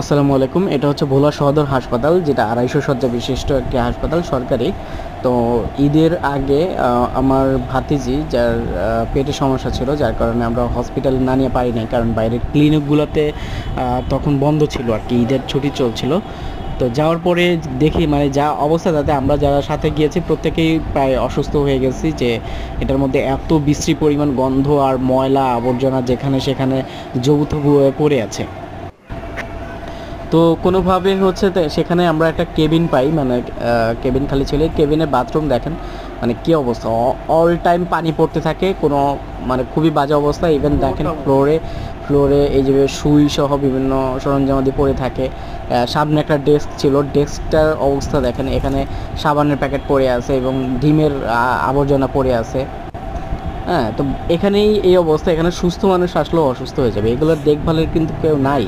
আসসালামু আলাইকুম, এটা হচ্ছে ভোলা সদর হাসপাতাল, যেটা আড়াইশো শয্যা বিশিষ্ট একটি হাসপাতাল সরকারি। তো ঈদের আগে আমার ভাতিজি যার পেটে সমস্যা ছিল, যার কারণে আমরা হসপিটাল না নিয়ে পারি নাই, কারণ বাইরের ক্লিনিকগুলোতে তখন বন্ধ ছিল আর কি, ঈদের ছুটি চলছিল। তো যাওয়ার পরে দেখি মানে যা অবস্থা, তাতে আমরা যারা সাথে গিয়েছি, প্রত্যেকেই প্রায় অসুস্থ হয়ে গেছি যে এটার মধ্যে এত বিশ্রী পরিমাণ গন্ধ আর ময়লা আবর্জনা যেখানে সেখানে যৌথ পড়ে আছে। তো কোনোভাবে হচ্ছে সেখানে আমরা একটা কেবিন পাই মানে কেবিন খালি ছিল। কেবিনে বাথরুম দেখেন মানে কি অবস্থা? অল টাইম পানি পড়তে থাকে কোনো মানে খুবই বাজে অবস্থা। ইভেন দেখেন ফ্লোরে ফ্লোরে এই যে সুই সহ বিভিন্ন সরঞ্জামাদি পড়ে থাকে। সামনে একটা ডেস্ক ছিল। ডেস্কটার অবস্থা দেখেন এখানে সাবানের প্যাকেট পড়ে আছে এবং ডিমের আবর্জনা পড়ে আছে। হ্যাঁ তো এখানেই এই অবস্থা। এখানে সুস্থ মানুষ আসলেও অসুস্থ হয়ে যাবে। এগুলোর দেখভালের কিন্তু কেউ নাই।